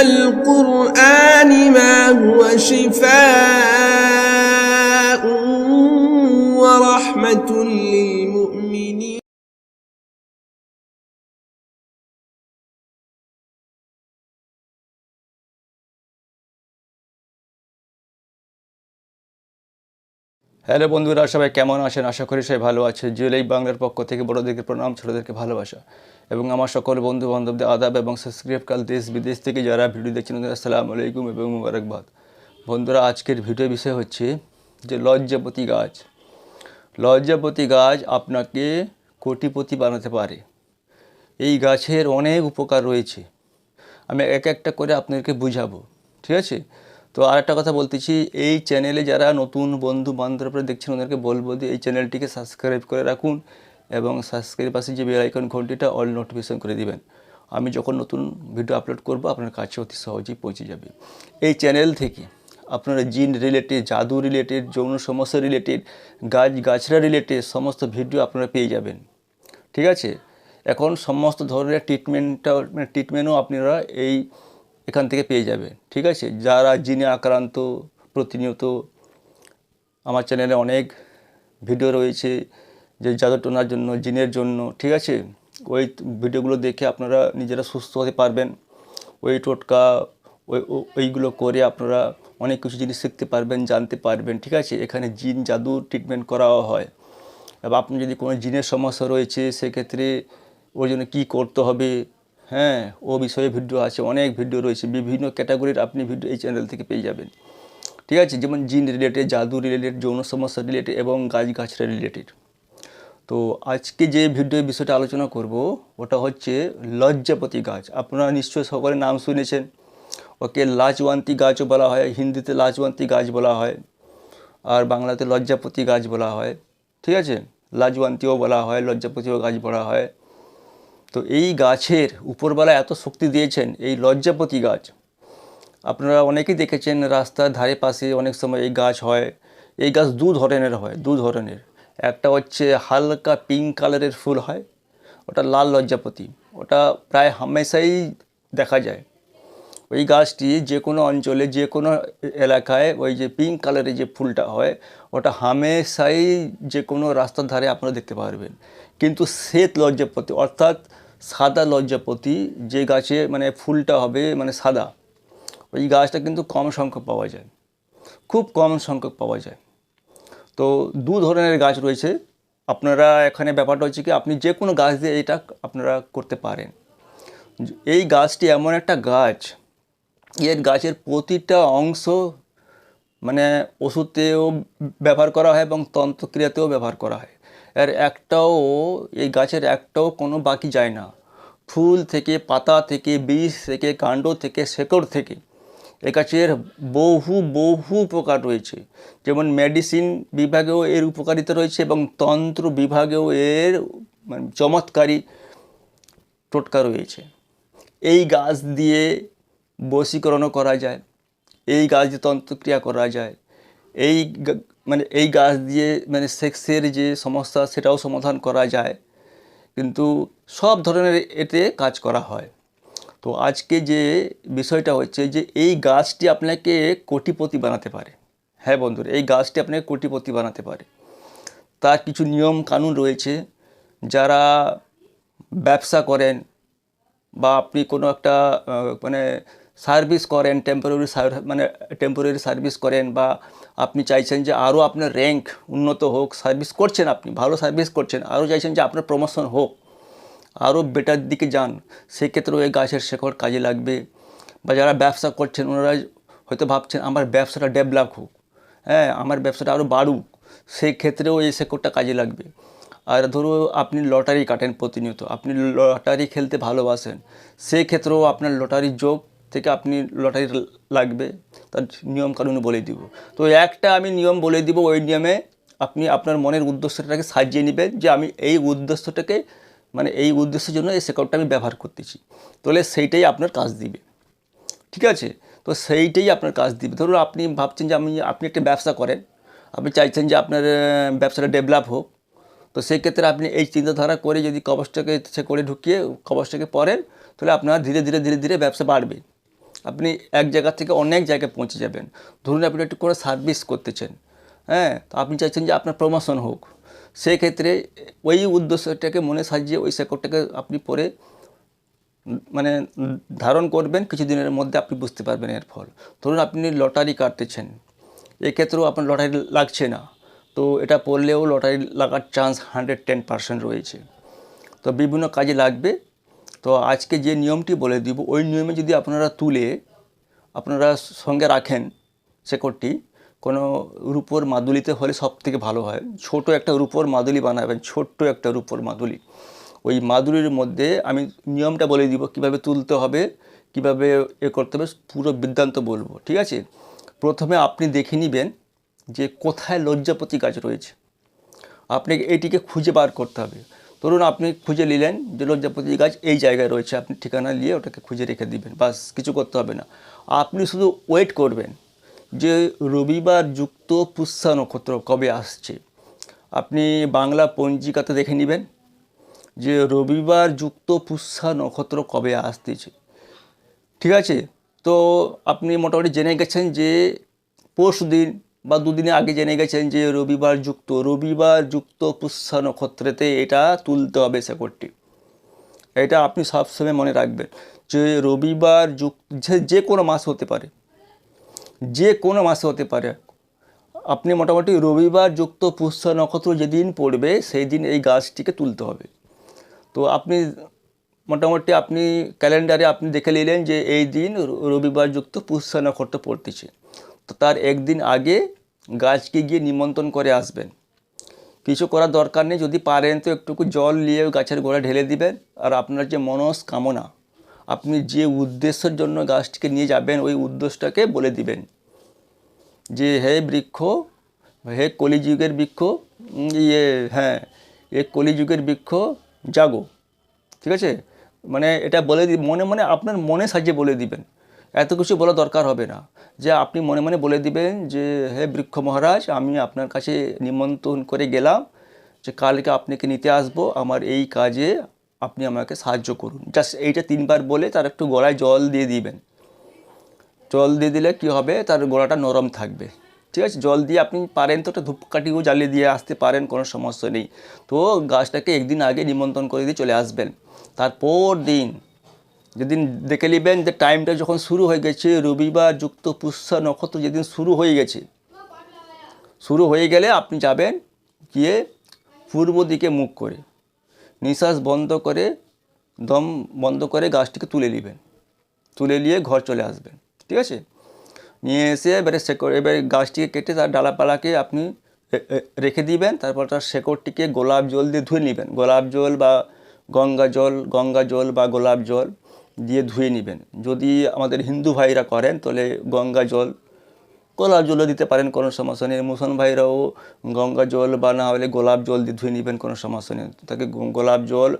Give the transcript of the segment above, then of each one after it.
القرآن ما هو شفاء ورحمة للمؤمنين hello বন্ধুরা, সবাই কেমন আছেন? আশা করি সবাই ভালো আছে জুয়েলাই বাংলার পক্ষ থেকে বড়োদেরকে প্রণাম, ছোটোদেরকে ভালোবাসা এবং আমার সকল বন্ধু বান্ধবদের আদাব এবং সাবস্ক্রাইব কাল দেশ বিদেশ থেকে যারা ভিডিও দেখছেন, ওদের আসসালামু আলাইকুম এবং মুবারকবাদ। বন্ধুরা, আজকের ভিডিও বিষয় হচ্ছে যে লজ্জাপতি গাছ। লজ্জাপতি গাছ আপনাকে কোটিপতি বানাতে পারে। এই গাছের অনেক উপকার রয়েছে। আমি এক একটা করে আপনাদেরকে বুঝাবো, ঠিক আছে? তো আর একটা কথা বলতেছি, এই চ্যানেলে যারা নতুন বন্ধু বান্ধবরা দেখছেন, ওদেরকে বলব যে এই চ্যানেলটিকে সাবস্ক্রাইব করে রাখুন এবং সাবস্ক্রাইব পাশে যে বেল আইকন ঘন্টিটা অল নোটিফিকেশন করে দিবেন। আমি যখন নতুন ভিডিও আপলোড করব, আপনার কাছে অতি সহজেই পৌঁছে যাবে। এই চ্যানেল থেকে আপনারা জিন রিলেটেড জাদু রিলেটেড যৌন সমস্যা রিলেটেড গাছ গাছরা রিলেটেড সমস্ত ভিডিও আপনারা পেয়ে যাবেন। ঠিক আছে? এখন সমস্ত ধরনের ট্রিটমেন্টটা মানে ট্রিটমেন্টও আপনারা এই এখান থেকে পেয়ে যাবেন ঠিক আছে? যারা জিনে আক্রান্ত, প্রতিনিয়ত আমার চ্যানেলে অনেক ভিডিও রয়েছে যে জাদু টোনার জন্য, জিনের জন্য, ঠিক আছে? ওই ভিডিওগুলো দেখে আপনারা নিজেরা সুস্থ হতে পারবেন। ওই টোটকা, ওই ওইগুলো করে আপনারা অনেক কিছু জিনিস শিখতে পারবেন, জানতে পারবেন, ঠিক আছে? এখানে জিন জাদু ট্রিটমেন্ট করাও হয়। এবার আপনি যদি কোনো জিনের সমস্যা রয়েছে, সেক্ষেত্রে ওর জন্য কী করতে হবে? হ্যাঁ ও বিষয়ে ভিডিও আছে, অনেক ভিডিও রয়েছে, বিভিন্ন ক্যাটাগরির আপনি ভিডিও এই চ্যানেল থেকে পেয়ে যাবেন। ঠিক আছে? যেমন জিন রিলেটেড জাদু রিলেটেড যৌন সমস্যা রিলেটেড এবং গাছ গাছরা রিলেটেড তো আজকে যে ভিডিও বিষয়টা আলোচনা করব, ওটা হচ্ছে লজ্জাপতি গাছ। আপনারা নিশ্চয়ই সকলে নাম শুনেছেন। ওকে লাজওয়ান্তি গাছও বলা হয়, হিন্দিতে লাজওয়ান্তি গাছ বলা হয়, আর বাংলাতে লজ্জাপতি গাছ বলা হয়। ঠিক আছে? লাজওয়ান্তিও বলা হয়, লজ্জাপতিও গাছ বলা হয়। তো এই গাছের উপরবেলা এত শক্তি দিয়েছেন, এই লজ্জাপতি গাছ। আপনারা অনেকেই দেখেছেন রাস্তার ধারে পাশে অনেক সময় এই গাছ হয়, এই গাছ দু ধরনের হয়, দু ধরনের। একটা হচ্ছে হালকা পিঙ্ক কালারের ফুল হয়, ওটা লাল লজ্জাপতি। ওটা প্রায় হামেশাই দেখা যায়। ওই গাছটি যে কোনো অঞ্চলে, যে কোনো এলাকায় ওই যে পিঙ্ক কালারের যে ফুলটা হয়, ওটা হামেশাই যে কোনো রাস্তার ধারে আপনারা দেখতে পারবেন। কিন্তু শ্বেত লজ্জাপতি, অর্থাৎ সাদা লজ্জাপতি যে গাছে মানে ফুলটা হবে মানে সাদা, ওই গাছটা কিন্তু কম সংখ্যক পাওয়া যায়, খুব কম সংখ্যক পাওয়া যায়। তো দু ধরনের গাছ রয়েছে। আপনারা এখানে ব্যাপারটা হচ্ছে কি, আপনি যে কোনো গাছ দিয়ে এটা আপনারা করতে পারেন। এই গাছটি এমন একটা গাছ, এর গাছের প্রতিটা অংশ মানে ওষুধেও ব্যবহার করা হয় এবং তন্ত্রক্রিয়াতেও ব্যবহার করা হয়। এর একটাও, এই গাছের একটাও কোনো বাকি যায় না। ফুল থেকে, পাতা থেকে, বীজ থেকে, কাণ্ড থেকে, শেকড় থেকে। এ গাছের বহু বহু উপকার রয়েছে। যেমন মেডিসিন বিভাগেও এর উপকারিতা রয়েছে এবং তন্ত্র বিভাগেও এর মানে চমৎকারী টোটকা রয়েছে। এই গাছ দিয়ে বশীকরণও করা যায়। এই গাছ দিয়ে তন্ত্রক্রিয়া করা যায়। এই মানে এই গাছ দিয়ে মানে সেক্সের যে সমস্যা সেটাও সমাধান করা যায়। কিন্তু সব ধরনের এতে কাজ করা হয়। তো আজকে যে বিষয়টা হচ্ছে যে এই গাছটি আপনাকে কোটিপতি বানাতে পারে। হ্যাঁ বন্ধুরা, এই গাছটি আপনাকে কোটিপতি বানাতে পারে। তার কিছু নিয়ম কানুন রয়েছে। যারা ব্যবসা করেন বা আপনি কোনো একটা মানে সার্ভিস করেন টেম্পোরারি মানে টেম্পোরারি সার্ভিস করেন বা আপনি চাইছেন যে আরও আপনার র্যাঙ্ক উন্নত হোক, সার্ভিস করছেন আপনি, ভালো সার্ভিস করছেন, আরও চাইছেন যে আপনার প্রমোশন হোক, আরও বেটার দিকে যান, সেক্ষেত্রেও এই গাছের শেকড় কাজে লাগবে বা যারা ব্যবসা করছেন ওনারা হয়তো ভাবছেন আমার ব্যবসাটা ডেভেলপ হোক হ্যাঁ আমার ব্যবসাটা আরও বাড়ুক সেই ক্ষেত্রেও এই শেকড়টা কাজে লাগবে। আর ধরো আপনি লটারি কাটেন প্রতিনিয়ত, আপনি লটারি খেলতে ভালোবাসেন সেই ক্ষেত্রেও আপনার লটারি যোগ থেকে আপনি লটারি লাগবে, তার নিয়ম কানুন বলে দিব। তো একটা আমি নিয়ম বলে দিব ওই নিয়মে আপনি আপনার মনের উদ্দেশ্যটাকে সাজিয়ে নেবেন যে আমি এই উদ্দেশ্যটাকে মানে এই উদ্দেশ্যের জন্য এই শেকড়টা আমি ব্যবহার করতেছি। তাহলে সেইটাই আপনার কাজ দিবে। ঠিক আছে? তো সেইটাই আপনার কাজ দিবে। ধরুন আপনি ভাবছেন যে আমি, আপনি একটা ব্যবসা করেন, আপনি চাইছেন যে আপনার ব্যবসাটা ডেভেলপ হোক, তো সেই ক্ষেত্রে আপনি এই চিন্তাধারা করে যদি কবচটাকে সে করে ঢুকিয়ে কবচটাকে পড়েন তাহলে আপনার ধীরে ধীরে ধীরে ধীরে ব্যবসা বাড়বে। আপনি এক জায়গা থেকে অনেক জায়গায় পৌঁছে যাবেন। ধরুন আপনি একটু করে সার্ভিস করতেছেন হ্যাঁ? তো আপনি চাইছেন যে আপনার প্রমোশন হোক। সেক্ষেত্রে ওই উদ্দেশ্যটাকে মনে সাজিয়ে ওই শেকড়টাকে আপনি পরে মানে ধারণ করবেন, কিছুদিনের মধ্যে আপনি বুঝতে পারবেন এর ফল। ধরুন আপনি লটারি কাটতেছেন, এক্ষেত্রেও আপনার লটারি লাগছে না। তো এটা পড়লেও লটারি লাগার চান্স হান্ড্রেড টেন পার্সেন্ট রয়েছে। তো বিভিন্ন কাজে লাগবে তো আজকে যে নিয়মটি বলে দিব, ওই নিয়মে যদি আপনারা তুলে আপনারা সঙ্গে রাখেন শেকড়টি কোনো রূপোর মাদুলিতে হলে সব থেকে ভালো হয়। ছোট একটা রূপোর মাদুলি বানাবেন, ছোট্ট একটা রূপোর মাদুলি। ওই মাদুলির মধ্যে আমি নিয়মটা বলে দিব, কীভাবে তুলতে হবে, কীভাবে এ করতে হবে, পুরো বৃত্তান্ত বলব, ঠিক আছে? প্রথমে আপনি দেখে নেবেন যে কোথায় লজ্জাপতি গাছ রয়েছে। আপনাকে এটিকে খুঁজে বার করতে হবে। ধরুন আপনি খুঁজে নিলেন যে লজ্জাপতি গাছ এই জায়গায় রয়েছে, আপনি ঠিকানা নিয়ে ওটাকে খুঁজে রেখে দিবেন, বাস কিছু করতে হবে না। আপনি শুধু ওয়েট করবেন যে রবিবার যুক্ত পুষ্যা নক্ষত্র কবে আসছে। আপনি বাংলা পঞ্জিকাতে দেখে নেবেন যে রবিবার যুক্ত পুষ্যা নক্ষত্র কবে আসতেছে। ঠিক আছে? তো আপনি মোটামুটি জেনে গেছেন যে পরশু দিন বা দুদিনে আগে জেনে গেছেন যে রবিবার যুক্ত রবিবার যুক্ত পুষ্যা নক্ষত্রেতে এটা তুলতে হবে শেকড়টি। এটা আপনি সবসময় মনে রাখবেন যে রবিবার যুক্ত, যে কোনো মাস হতে পারে। যে কোনো মাসে হতে পারে। আপনি মোটামুটি রবিবার যুক্ত পুষ্যা নক্ষত্র যেদিন পড়বে সেই দিন এই গাছটিকে তুলতে হবে। তো আপনি মোটামুটি আপনি ক্যালেন্ডারে আপনি দেখে নিলেন যে এই দিন রবিবার যুক্ত পুষ্যা নক্ষত্র পড়তেছে। তার একদিন আগে গাছকে গিয়ে নিমন্ত্রণ করে আসবেন। কিছু করার দরকার নেই, যদি পারেন তো একটুকু জল নিয়ে গাছের গোড়া ঢেলে দিবেন। আর আপনার যে মনস্কামনা, আপনি যে উদ্দেশ্যের জন্য গাছটিকে নিয়ে যাবেন, ওই উদ্দেশ্যটাকে বলে দিবেন। যে হে বৃক্ষ, হে কলিযুগের বৃক্ষ ইয়ে হ্যাঁ এ কলিযুগের বৃক্ষ, জাগো। ঠিক আছে? মানে এটা বলে দি, মনে মনে আপনার মনে সাজিয়ে বলে দিবেন। এত কিছু বলা দরকার হবে না। যে আপনি মনে মনে বলে দিবেন যে, হে বৃক্ষ মহারাজ, আমি আপনার কাছে নিমন্ত্রণ করে গেলাম যে, কালকে আপনাকে নিতে আসব। আমার এই কাজে আপনি আমাকে সাহায্য করুন। জাস্ট এইটা তিনবার বলে তার একটু গলায় জল দিয়ে দিবেন। জল দিয়ে দিলে কি হবে? তার গলাটা নরম থাকবে। ঠিক আছে? জল দিয়ে আপনি পারেন তো, একটা ধূপকাঠিও জ্বালিয়ে দিয়ে আসতে পারেন, কোনো সমস্যা নেই। তো গাছটাকে একদিন আগে নিমন্ত্রণ করে দিয়ে চলে আসবেন। তারপর দিন যেদিন দেখে নেবেন যে টাইমটা যখন শুরু হয়ে গেছে, রবিবার যুক্ত পুষ্যা নক্ষত্র যেদিন শুরু হয়ে গেছে, শুরু হয়ে গেলে আপনি যাবেন গিয়ে পূর্ব দিকে মুখ করে, নিঃশ্বাস বন্ধ করে, দম বন্ধ করে গাছটিকে তুলে নেবেন। তুলে নিয়ে ঘর চলে আসবেন, ঠিক আছে? নিয়ে এসে এবারে শেকড়, এবারে গাছটিকে কেটে তার ডালাপালাকে আপনি রেখে দিবেন, তারপর তার শেকড়টিকে গোলাপ জল দিয়ে ধুয়ে নেবেন। গোলাপ জল বা গঙ্গা জল গঙ্গা জল বা গোলাপ জল দিয়ে ধুয়ে নেবেন। যদি আমাদের হিন্দু ভাইরা করেন, তাহলে গঙ্গা জল গোলাপ জলও দিতে পারেন, কোনো সমস্যা নেই। মুসলমান ভাইরাও গঙ্গা জল বা না হলে গোলাপ জল দিয়ে ধুয়ে নেবেন, কোনো সমস্যা নেই। তাকে গোলাপ জল,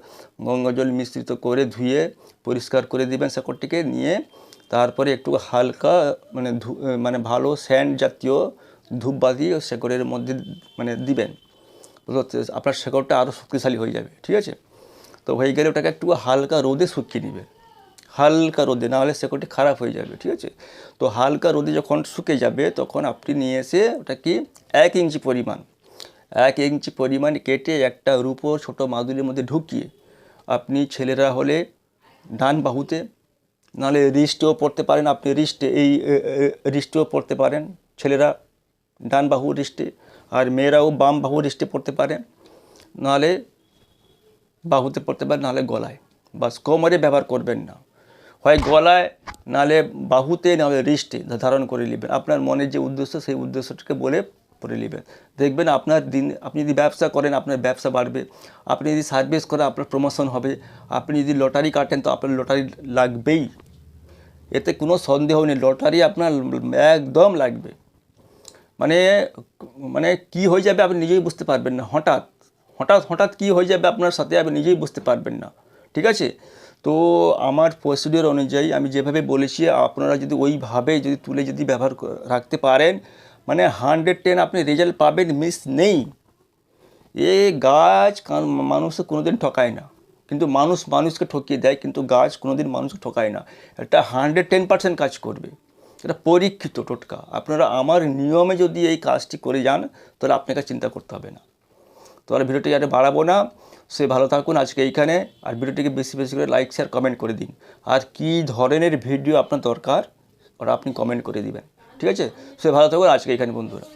গঙ্গা জল মিশ্রিত করে ধুয়ে পরিষ্কার করে দিবেন শেকড়টিকে, নিয়ে তারপরে একটু হালকা মানে মানে ভালো স্যান্ড জাতীয় ধূপবাতি ও শেকড়ের মধ্যে মানে দিবেন। আপনার শেকড়টা আরও শক্তিশালী হয়ে যাবে। ঠিক আছে? তো হয়ে গেলে ওটাকে একটু হালকা রোদে শুকিয়ে নেবে হালকা রোদে না হলে শেকড়টি খারাপ হয়ে যাবে, ঠিক আছে? তো হালকা রোদে যখন শুকে যাবে, তখন আপনি নিয়ে এসে ওটা কি? এক ইঞ্চি পরিমাণ, এক ইঞ্চি পরিমাণ কেটে একটা রূপো ছোটো মাদুলির মধ্যে ঢুকিয়ে আপনি ছেলেরা হলে ডান বাহুতে, নাহলে রিস্টেও পড়তে পারেন, আপনি রিস্টে এই রিস্টেও পড়তে পারেন, ছেলেরা ডান বাহু রিস্টে আর মেয়েরাও বাম বাহু রিস্টে পড়তে পারেন নাহলে বাহুতে পড়তে পারেন নাহলে গলায়। বাস কোমরে ব্যবহার করবেন না। হয় গলায় নাহলে বাহুতে নাহলে রিস্টে ধারণ করে নেবেন। আপনার মনের যে উদ্দেশ্য, সেই উদ্দেশ্যটাকে বলে পড়ে নেবেন। দেখবেন আপনার দিন, আপনি যদি ব্যবসা করেন, আপনার ব্যবসা বাড়বে। আপনি যদি সার্ভিস করেন, আপনার প্রমোশন হবে। আপনি যদি লটারি কাটেন, তো আপনার লটারি লাগবেই। এতে কোনো সন্দেহ নেই, লটারি আপনার একদম লাগবে। মানে মানে কি হয়ে যাবে আপনি নিজেই বুঝতে পারবেন না, হঠাৎ। হঠাৎ হঠাৎ কি হয়ে যাবে আপনার সাথে, আপনি নিজেই বুঝতে পারবেন না। ঠিক আছে? তো আমার প্রসিডিওর অনুযায়ী আমি যেভাবে বলেছি, আপনারা যদি ওইভাবে যদি তুলে যদি ব্যবহার রাখতে পারেন মানে হান্ড্রেড টেন আপনি রেজাল্ট পাবেন মিস নেই। এ গাছ মানুষকে কোনোদিন ঠকায় না। কিন্তু মানুষ মানুষকে ঠকিয়ে দেয়, কিন্তু গাছ কোনোদিন মানুষকে ঠকায় না। এটা হান্ড্রেড টেন পার্সেন্ট কাজ করবে। এটা পরীক্ষিত টোটকা। আপনারা আমার নিয়মে যদি এই কাজটি করে যান, তাহলে আপনাকে চিন্তা করতে হবে না। তো আর ভিডিওটি আর বাড়াবো না। সে ভালো থাকুন, আজকে এইখানে। আর ভিডিওটিকে বেশি বেশি করে লাইক শেয়ার কমেন্ট করে দিন। আর কি ধরনের ভিডিও আপনার দরকার ওরা আপনি কমেন্ট করে দিবেন। ঠিক আছে? সে ভালো থাকুন, আজকে এখানে বন্ধুরা।